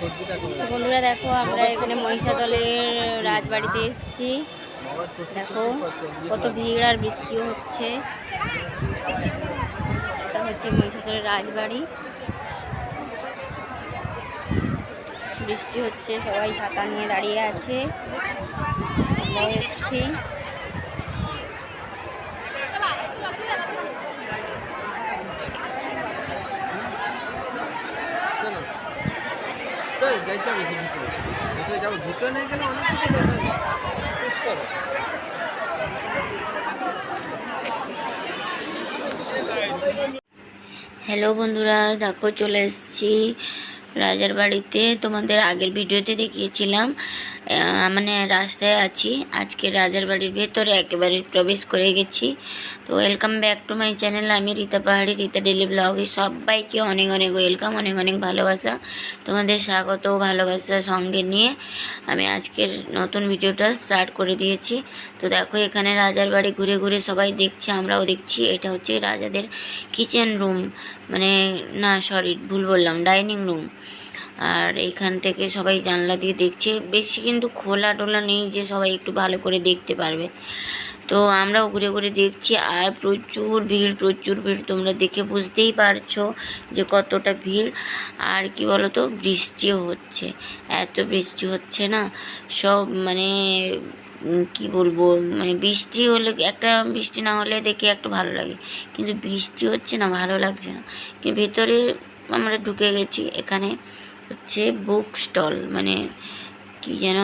বন্ধুরা দেখো, আমরা এখানে মহিষাদলের রাজবাড়িতে এসেছি। দেখো, কত ভিড় আর বৃষ্টিও হচ্ছে। এটা হচ্ছে মহিষাদলের রাজবাড়ি। বৃষ্টি হচ্ছে, সবাই ছাতা নিয়ে দাঁড়িয়ে আছে। আমরাও যাব। ভিতরে নেই কেন অনেক কিছু দরকার নেই। পুষ্কর হ্যালো বন্ধুরা, দেখো চলে এসেছি রাজার বাড়িতে। তোমাদের আগের ভিডিওতে দেখিয়েছিলাম। মানে রাস্তায় আছি। আজকে রাজার বাড়ির ভেতরে একেবারে প্রবেশ করে গেছি। তো welcome back to my channel আমি রীতা পাহাড়ি, রীতা ডেলি ব্লগে সবাইকে অনেক অনেক ওয়েলকাম অনেক অনেক ভালোবাসা। তোমাদের স্বাগত ভালোবাসা সঙ্গে নিয়ে আমি আজকের নতুন ভিডিওটা স্টার্ট করে দিয়েছি। তো দেখো, এখানে রাজার বাড়ি ঘুরে ঘুরে সবাই দেখছে, আমরাও দেখছি। এটা হচ্ছে রাজাদের কিচেন রুম মানে না সরি ভুল বললাম ডাইনিং রুম আর এইখান থেকে সবাই জানলা দিয়ে দেখছে। বেশি কিন্তু খোলা টোলা নেই যে সবাই একটু ভালো করে দেখতে পারবে। তো আমরাও ঘুরে ঘুরে দেখছি আর প্রচুর ভিড় প্রচুর ভিড়। তোমরা দেখে বুঝতেই পারছ যে কতটা ভিড়। আর কি বলো তো বৃষ্টিও হচ্ছে। এত বৃষ্টি হচ্ছে না। সব মানে কি বলব মানে বৃষ্টি হলে, একটা বৃষ্টি না হলে দেখে একটু ভালো লাগে। কিন্তু বৃষ্টি হচ্ছে না, ভালো লাগছে না। কিন্তু ভেতরে আমরা ঢুকে গেছি, এখানে হচ্ছে বুক স্টল মানে কি যেন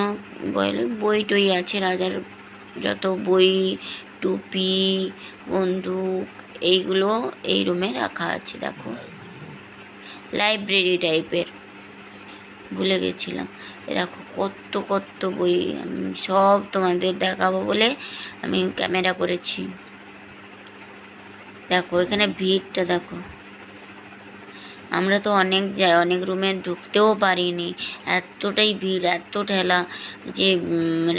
বলে, বই টই আছে, রাজার যত বই, টুপি, বন্দুক, এইগুলো এই রুমে রাখা আছে, দেখো। লাইব্রেরি টাইপের ভুলে গেছিলাম। দেখো কত কত বই, আমি সব তোমাদের দেখাবো বলে আমি ক্যামেরা করেছি। দেখো, এখানে ভিড়টা দেখো। আমরা তো অনেক যাই অনেক রুমে ঢুকতেও পারিনি। এতটাই ভিড়, এত ঠেলা যে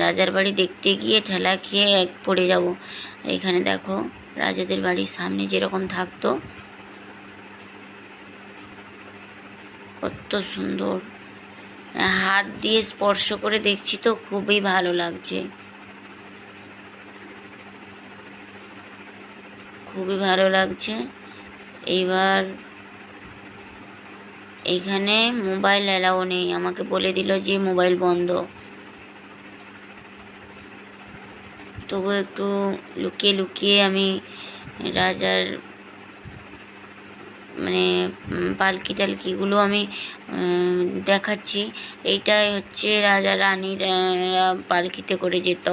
রাজার বাড়ি দেখতে গিয়ে ঠেলা খেয়ে এক পড়ে যাব। এখানে দেখো, রাজাদের বাড়ির সামনে যেরকম থাকতো। কত সুন্দর। হাত দিয়ে স্পর্শ করে দেখছি তো, খুবই ভালো লাগছে। খুবই ভালো লাগছে। এইবার এইখানে মোবাইল অ্যালাও নেই। আমাকে বলে দিল যে মোবাইল বন্ধ। তবু একটু লুকিয়ে লুকিয়ে আমি রাজার মানে পালকি টালকিগুলো আমি দেখাচ্ছি। এইটাই হচ্ছে রাজা রানীর পালকিতে করে যেত।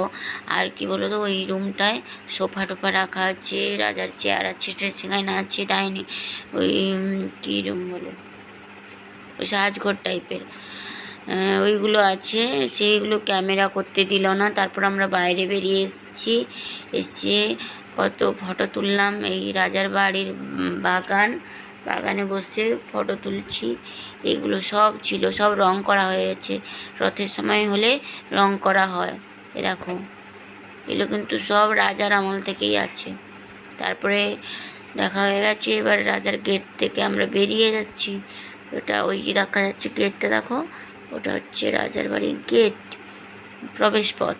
আর কি বলো তো ওই রুমটায় সোফা টোফা রাখা আছে, রাজার চেয়ার আছে, ড্রেসিং আয়না আছে, ডাইনিং, ওই কী রুম বলে? ওই সাজঘর টাইপের ওইগুলো আছে, সেইগুলো ক্যামেরা করতে দিল না। তারপর আমরা বাইরে বেরিয়ে এসেছি, এসে কত ফটো তুললাম। এই রাজার বাড়ির বাগান, বাগানে বসে ফটো তুলছি। এগুলো সব ছিল, সব রং করা হয়েছে। রথের সময় হলে রং করা হয়। এ দেখো, এগুলো কিন্তু সব রাজার আমল থেকেই আছে। তারপরে দেখা হয়ে গেছে, এবার রাজার গেট থেকে আমরা বেরিয়ে যাচ্ছি। ওটা ওই যে দেখা যাচ্ছে গেটটা দেখো। ওটা হচ্ছে রাজার বাড়ির গেট প্রবেশ পথ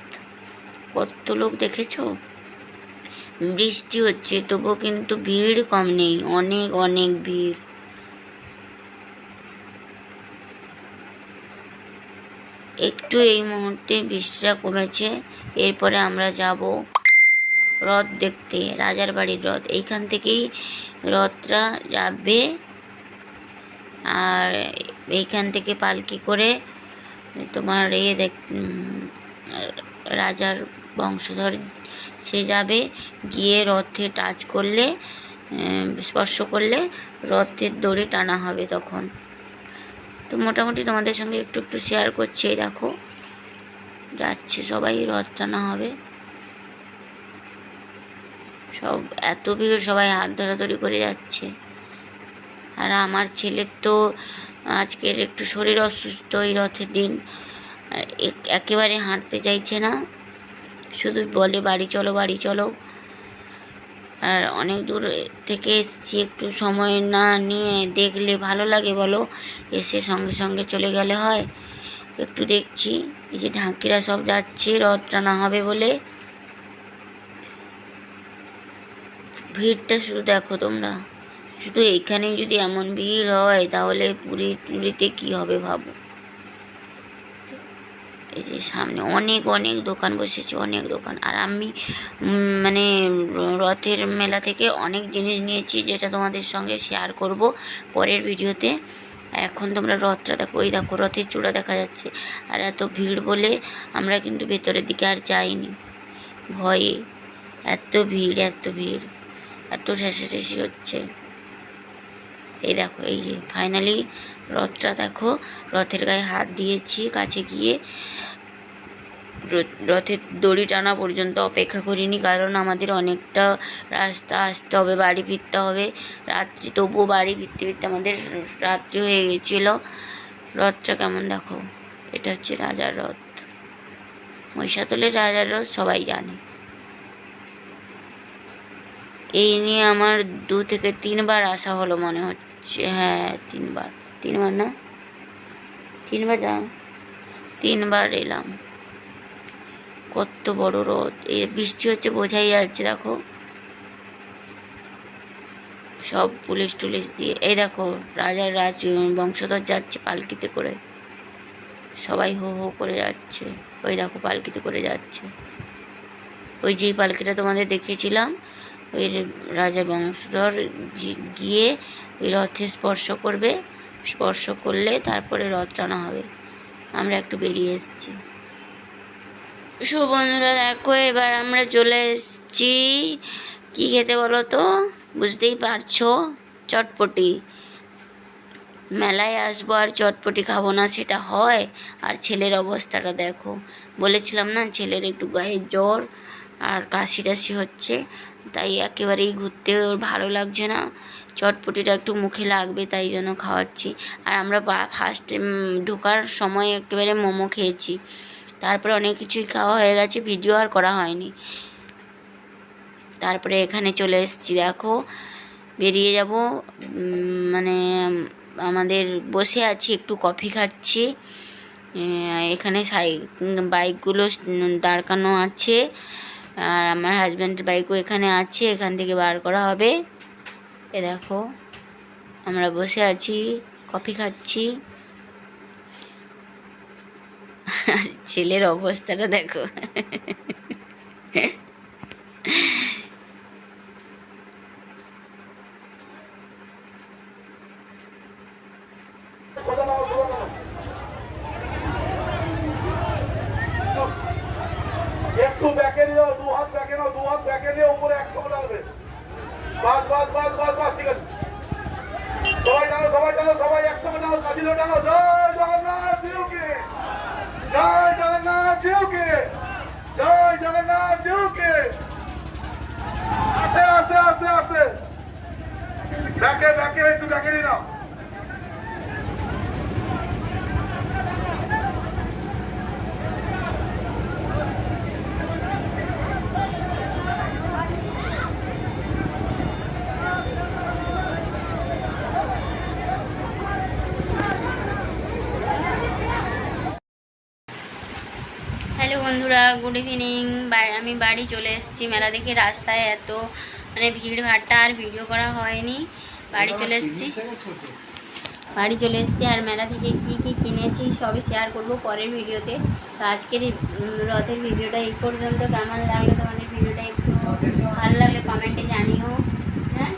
কত লোক দেখেছ? বৃষ্টি হচ্ছে, তবুও কিন্তু ভিড় কম নেই, অনেক অনেক ভিড়। একটু এই মুহূর্তে বৃষ্টিটা কমেছে, এরপরে আমরা যাব রথ দেখতে, রাজার বাড়ির রথ। এইখান থেকেই রথটা যাবে আর এইখান থেকে পালকি করে তোমার এ দেখ রাজার বংশধর সে যাবে, গিয়ে রথে টাচ করলে স্পর্শ করলে রথের দড়ি টানা হবে তখন। তো মোটামুটি তোমাদের সঙ্গে একটু একটু শেয়ার করছি দেখো। যাচ্ছে সবাই, রথ টানা হবে। সব এত ভিড়, সবাই হাত ধরাধরি করে যাচ্ছে। আর আমার ছেলের তো আজকের একটু শরীর অসুস্থ এই রথের দিন। একেবারে হাঁটতে চাইছে না। শুধু বলে, বাড়ি চলো বাড়ি চলো। আর অনেক দূর থেকে এসেছি, একটু সময় না নিয়ে দেখলে ভালো লাগে বলো। এসে সঙ্গে সঙ্গে চলে গেলে হয়। একটু দেখছি, এই যে ঢাকিরা সব যাচ্ছে রথ টানা হবে বলে। ভিড়টা শুধু দেখো তোমরা। শুধু এখানে যদি এমন ভিড় হয়, তাহলে পুরী, পুরীতে কি হবে ভাবো? এই যে সামনে অনেক অনেক দোকান বসেছে, অনেক দোকান। আর আমি মানে রথের মেলা থেকে অনেক জিনিস নিয়েছি যেটা তোমাদের সঙ্গে শেয়ার করব পরের ভিডিওতে। এখন তোমরা রথটা দেখো ওই দেখো রথের চূড়া দেখা যাচ্ছে। আর এত ভিড় বলে আমরা কিন্তু ভেতরের দিকে আর যাইনি। ভয়ে এত ভিড় এত ভিড়। এত ঠেসাঠেসি হচ্ছে। এই দেখো, এই যে ফাইনালি রথটা দেখো, রথের গায়ে হাত দিয়েছি কাছে গিয়ে। রথ- রথের দড়ি টানা পর্যন্ত অপেক্ষা করিনি, কারণ আমাদের অনেকটা রাস্তা আসতে হবে, বাড়ি ফিরতে হবে। রাত্রি, তবুও বাড়ি ফিরতে ফিরতে আমাদের রাত্রি হয়ে গেছিল। রথটা কেমন দেখো? এটা হচ্ছে রাজার রথ। মহিষাতলের রাজার রথ সবাই জানে। এই নিয়ে আমার দু থেকে তিনবার আসা হলো মনে হচ্ছে। হ্যাঁ তিনবার। তিনবার না? তিনবার যা। তিনবার এলাম। কত বড় রোদ। এই বৃষ্টি হচ্ছে বোঝাই যাচ্ছে, দেখো। সব পুলিশ টুলিশ দিয়ে, এই দেখো রাজার রাজ বংশধর যাচ্ছে পালকিতে করে। সবাই হো হো করে যাচ্ছে। ওই দেখো, পালকিতে করে যাচ্ছে। ওই যেই পালকিটা তোমাদের দেখিয়েছিলাম ওই রাজা বংশধর গিয়ে ওই রথে স্পর্শ করবে। স্পর্শ করলে তারপরে রথ টানা হবে। আমরা একটু বেরিয়ে এসেছি। সো বন্ধুরা, দেখো, এবার আমরা চলে এসেছি। কী খেতে বলো তো? বুঝতেই পারছ? চটপটি। মেলায় আসব আর চটপটি খাব না, সেটা হয়। আর ছেলের অবস্থাটা দেখো। বলেছিলাম না, ছেলের একটু গায়ে জ্বর আর কাশি টাশি হচ্ছে। তাই একেবারেই ঘুরতে ওর ভালো লাগছে না। চটপটিটা একটু মুখে লাগবে তাই জন্য খাওয়াচ্ছি। আর আমরা ফার্স্ট ঢোকার সময় একেবারে মোমো খেয়েছি। তারপরে অনেক কিছুই খাওয়া হয়ে গেছে ভিডিও আর করা হয়নি। তারপরে এখানে চলে এসেছি, দেখো। বেরিয়ে যাব মানে আমাদের বসে আছি, একটু কফি খাচ্ছি। এখানে সাই বাইকগুলো দাঁড়কানো আছে। আর আমার হাজব্যান্ডের বাইকও এখানে আছে, এখান থেকে বার করা হবে। এ দেখো, আমরা বসে আছি কফি খাচ্ছি। ছেলের অবস্থাটা দেখো একটু ব্যাকে দিও দু হাত ব্যাকে নাও দু হাত ব্যাকে দিয়ে উপরে একশো টানবে বাস বাস বাস বাস বাস ঠিক আছে সবাই টানো সবাই টানো সবাই জয় জগন্নাথ জিউকে। জয় জগন্নাথ জিউকে। জয় জগন্নাথ জিউকে। আস্তে আস্তে আস্তে আস্তে। ব্যাকে ব্যাকে, একটু ব্যাকে দিয়ে নাও। হ্যালো বন্ধুরা গুড ইভিনিং। আমি বাড়ি চলে এসেছি। মেলা দেখে রাস্তায় এত মানে ভিড় ভাট্টা আর ভিডিও করা হয়নি। বাড়ি চলে এসেছি। বাড়ি চলে এসেছি আর মেলা থেকে কি কি কিনেছি সবই শেয়ার করব পরের ভিডিওতে। তো আজকের রথের ভিডিওটা এই পর্যন্ত। কেমন লাগল তোমাদের ভিডিওটা একটু ভালো লাগলে কমেন্টে জানিও। হ্যাঁ?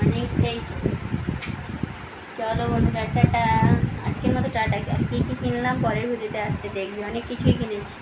অনেকটাই। চলো বন্ধুরা টাটা। আজকের মতো টাটা। কী কী কিনলাম পরের ভিডিওতে আসতে দেখবি। অনেক কিছুই কিনেছি।